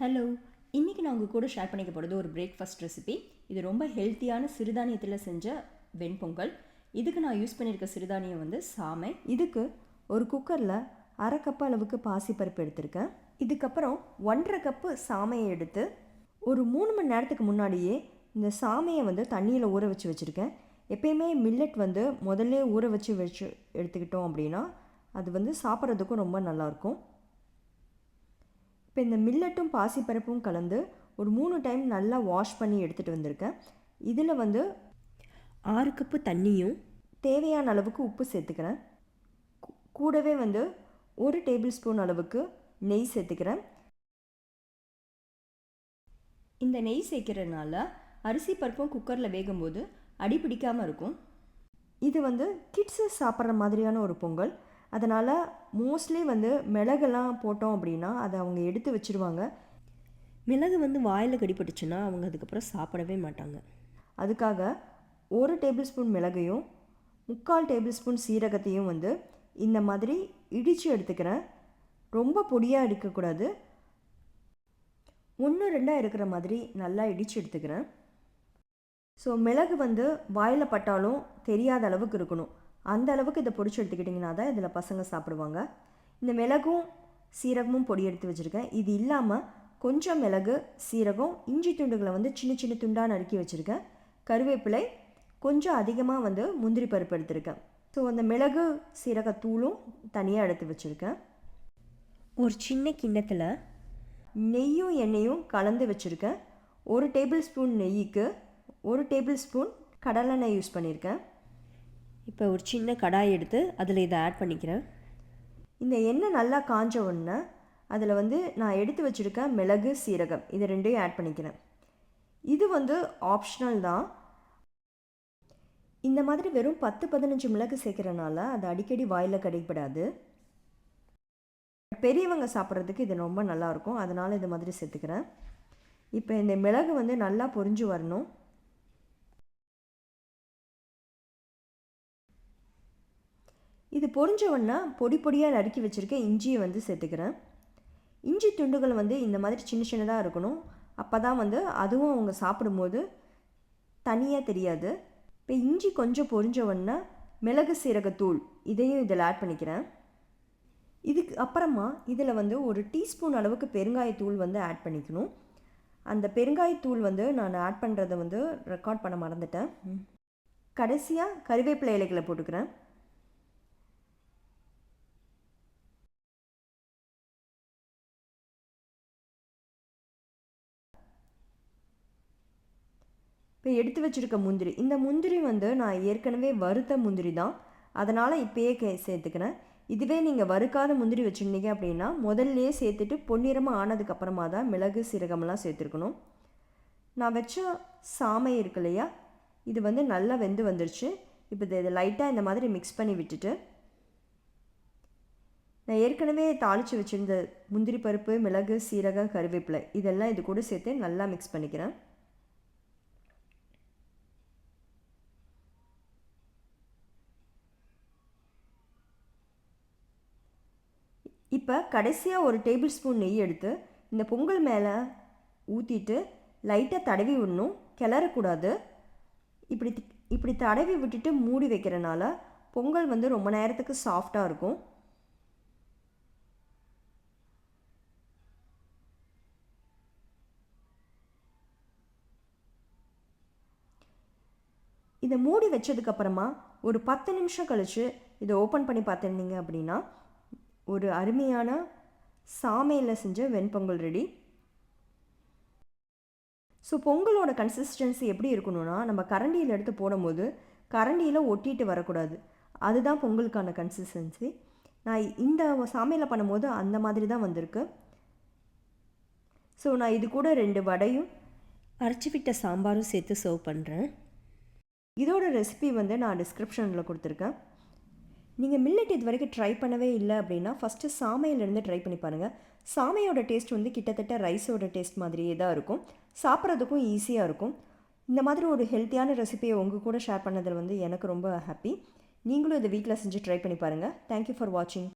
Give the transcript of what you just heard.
Hello இன்றைக்கி நான் உங்கள் கூட ஷேர் பண்ணிக்க போகிறது ஒரு பிரேக்ஃபாஸ்ட் ரெசிபி இது ரொம்ப ஹெல்த்தியான சிறுதானியத்தில் செஞ்ச வெண்பொங்கல். இதுக்கு நான் யூஸ் பண்ணியிருக்க சிறுதானியம் வந்து சாமை. இதுக்கு ஒரு குக்கரில் அரை கப் அளவுக்கு பாசிப்பருப்பு எடுத்திருக்கேன். இதுக்கப்புறம் ஒன்றரை கப்பு சாமையை எடுத்து ஒரு மூணு மணி நேரத்துக்கு முன்னாடியே இந்த சாமையை வந்து தண்ணியில் ஊற வச்சு வச்சுருக்கேன். எப்பயுமே மில்லட் வந்து முதல்ல ஊற வச்சு வச்சு எடுத்துக்கிட்டோம் அப்படின்னா அது வந்து சாப்பிட்றதுக்கும் ரொம்ப நல்லாயிருக்கும் இப்போ இந்த மில்லட்டும் பாசிப்பருப்பும் கலந்து ஒரு மூணு டைம் நல்லா வாஷ் பண்ணி எடுத்துகிட்டு வந்திருக்கேன். இதில் வந்து ஆறு கப்பு தண்ணியும் தேவையான அளவுக்கு உப்பு சேர்த்துக்கிறேன். கூடவே வந்து ஒரு டேபிள் ஸ்பூன் அளவுக்கு நெய் சேர்த்துக்கிறேன். இந்த நெய் சேர்க்கறதுனால அரிசி பருப்பும் குக்கரில் வேகும்போது அடி பிடிக்காமல் இருக்கும். இது வந்து கிட்ஸு சாப்பிட்ற மாதிரியான ஒரு பொங்கல். அதனால் மோஸ்ட்லி வந்து மிளகெல்லாம் போட்டோம் அப்படின்னா அதை அவங்க எடுத்து வச்சிருவாங்க. மிளகு வந்து வாயில் கடிப்பட்டுச்சுன்னா அவங்க அதுக்கப்புறம் சாப்பிடவே மாட்டாங்க. அதுக்காக ஒரு டேபிள் ஸ்பூன் மிளகையும் முக்கால் டேபிள் ஸ்பூன் சீரகத்தையும் வந்து இந்த மாதிரி இடித்து எடுத்துக்கிறேன். ரொம்ப பொடியாக எடுக்கக்கூடாது ஒன்று ரெண்டாக இருக்கிற மாதிரி நல்லா இடித்து எடுத்துக்கிறேன். ஸோ மிளகு வந்து வாயில் பட்டாலும் தெரியாத அளவுக்கு இருக்கணும். அந்த அளவுக்கு இதை பொடிச்சு எடுத்துக்கிட்டிங்கன்னா தான் இதில் பசங்க சாப்பிடுவாங்க. இந்த மிளகும் சீரகமும் பொடி எடுத்து வச்சுருக்கேன். இது இல்லாமல் கொஞ்சம் மிளகு சீரகம் இஞ்சி துண்டுகளை வந்து சின்ன சின்ன துண்டாக நறுக்கி வச்சுருக்கேன். கருவேப்பிலை கொஞ்சம் அதிகமாக வந்து முந்திரி பருப்பு எடுத்திருக்கேன். ஸோ அந்த மிளகு சீரகத்தூளும் தனியாக எடுத்து வச்சுருக்கேன். ஒரு சின்ன கிண்ணத்தில் நெய்யும் எண்ணெயும் கலந்து வச்சுருக்கேன். ஒரு டேபிள் ஸ்பூன் நெய்யுக்கு ஒரு டேபிள் ஸ்பூன் கடலெண்ணெய் யூஸ் பண்ணியிருக்கேன் இப்போ ஒரு சின்ன கடாய் எடுத்து அதில் இதை ஆட் பண்ணிக்கிறேன். இந்த எண்ணெய் நல்லா காஞ்ச உடனே அதில் வந்து நான் எடுத்து வச்சுருக்க மிளகு சீரகம் இது ரெண்டையும் ஆட் பண்ணிக்கிறேன். இது வந்து ஆப்ஷனல் தான். இந்த மாதிரி வெறும் பத்து பதினஞ்சு மிளகு சேர்க்குறனால அது அடிக்கடி வாயில் கிடைப்படாது பெரியவங்க சாப்பிட்றதுக்கு இது ரொம்ப நல்லாயிருக்கும் அதனால் இது மாதிரி சேர்த்துக்கிறேன். இப்போ இந்த மிளகு வந்து நல்லா பொரிஞ்சு வரணும். இது பொறிஞ்சவொன்னா பொடி பொடியாக நறுக்கி வச்சுருக்க இஞ்சியை வந்து சேர்த்துக்கிறேன். இஞ்சி துண்டுகள் வந்து இந்த மாதிரி சின்ன சின்னதாக இருக்கணும். அப்போ தான் வந்து அதுவும் அவங்க சாப்பிடும்போது தனியாக தெரியாது. இப்போ இஞ்சி கொஞ்சம் பொறிஞ்சவொன்னா மிளகு சீரகத்தூள் இதையும் இதில் ஆட் பண்ணிக்கிறேன். இதுக்கு அப்புறமா இதில் வந்து ஒரு டீஸ்பூன் அளவுக்கு பெருங்காயத்தூள் வந்து ஆட் பண்ணிக்கணும். அந்த பெருங்காயத்தூள் வந்து நான் ஆட் பண்ணுறதை வந்து ரெக்கார்ட் பண்ண மறந்துட்டேன். கடைசியாக கறிவேப்பிலை இலைகளை போட்டுக்கிறேன். இப்போ எடுத்து வச்சுருக்க முந்திரி. இந்த முந்திரி வந்து நான் ஏற்கனவே வறுத்த முந்திரி தான். அதனால் இப்போயே கே சேர்த்துக்கிறேன். இதுவே நீங்கள் வறுக்காத முந்திரி வச்சுருந்தீங்க அப்படின்னா முதல்லையே சேர்த்துட்டு பொன்னிறமாக ஆனதுக்கப்புறமா தான் மிளகு சீரகமெல்லாம் சேர்த்துருக்கணும். நான் வச்ச சாமை இருக்கு இல்லையா இது வந்து நல்லா வெந்து வந்துருச்சு. இப்போ இதை லைட்டாக இந்த மாதிரி மிக்ஸ் பண்ணி விட்டுட்டு நான் ஏற்கனவே தாளித்து வச்சுருந்த முந்திரி பருப்பு மிளகு சீரகம் கருவேப்பிலை இதெல்லாம் இது கூட சேர்த்து நல்லா மிக்ஸ் பண்ணிக்கிறேன். இப்போ கடைசியாக ஒரு டேபிள் ஸ்பூன் நெய் எடுத்து இந்த பொங்கல் மேலே ஊற்றிட்டு லைட்டாக தடவி விடணும். கிளறக்கூடாது. இப்படி இப்படி தடவி விட்டுட்டு மூடி வைக்கிறனால பொங்கல் வந்து ரொம்ப நேரத்துக்கு சாஃப்டாக இருக்கும். இதை மூடி வச்சதுக்கப்புறமா ஒரு பத்து நிமிஷம் கழித்து இதை ஓப்பன் பண்ணி பார்த்துருந்தீங்க அப்படின்னா ஒரு அருமையான சாமையில் செஞ்ச வெண்பொங்கல் ரெடி. ஸோ பொங்கலோட கன்சிஸ்டன்சி எப்படி இருக்கணும்னா நம்ம கரண்டியில் எடுத்து போடும்போது கரண்டியில் ஒட்டிட்டு வரக்கூடாது. அதுதான் பொங்கலுக்கான கன்சிஸ்டன்சி நான் இந்த சாமையில் பண்ணும்போது அந்த மாதிரி தான் வந்திருக்கு. ஸோ நான் இது கூட ரெண்டு வடையும் அரைச்சி விட்ட சாம்பாரும் சேர்த்து சர்வ் பண்ணுறேன் இதோட ரெசிபி வந்து நான் டிஸ்கிரிப்ஷனில் கொடுத்துருக்கேன். நீங்கள் மில்லட் இது வரைக்கும் ட்ரை பண்ணவே இல்லை அப்படின்னா ஃபஸ்ட்டு சாமையிலேருந்து ட்ரை பண்ணி பாருங்கள் சாமையோட டேஸ்ட் வந்து கிட்டத்தட்ட ரைஸோட டேஸ்ட் மாதிரியே தான் இருக்கும். சாப்பிட்றதுக்கும் ஈஸியாக இருக்கும். இந்த மாதிரி ஒரு ஹெல்த்தியான ரெசிபியை உங்கள் கூட ஷேர் பண்ணதில் வந்து எனக்கு ரொம்ப ஹாப்பி நீங்களும் இதை வீட்டில் செஞ்சு ட்ரை பண்ணி பாருங்கள் தேங்க்யூ ஃபார் வாட்சிங்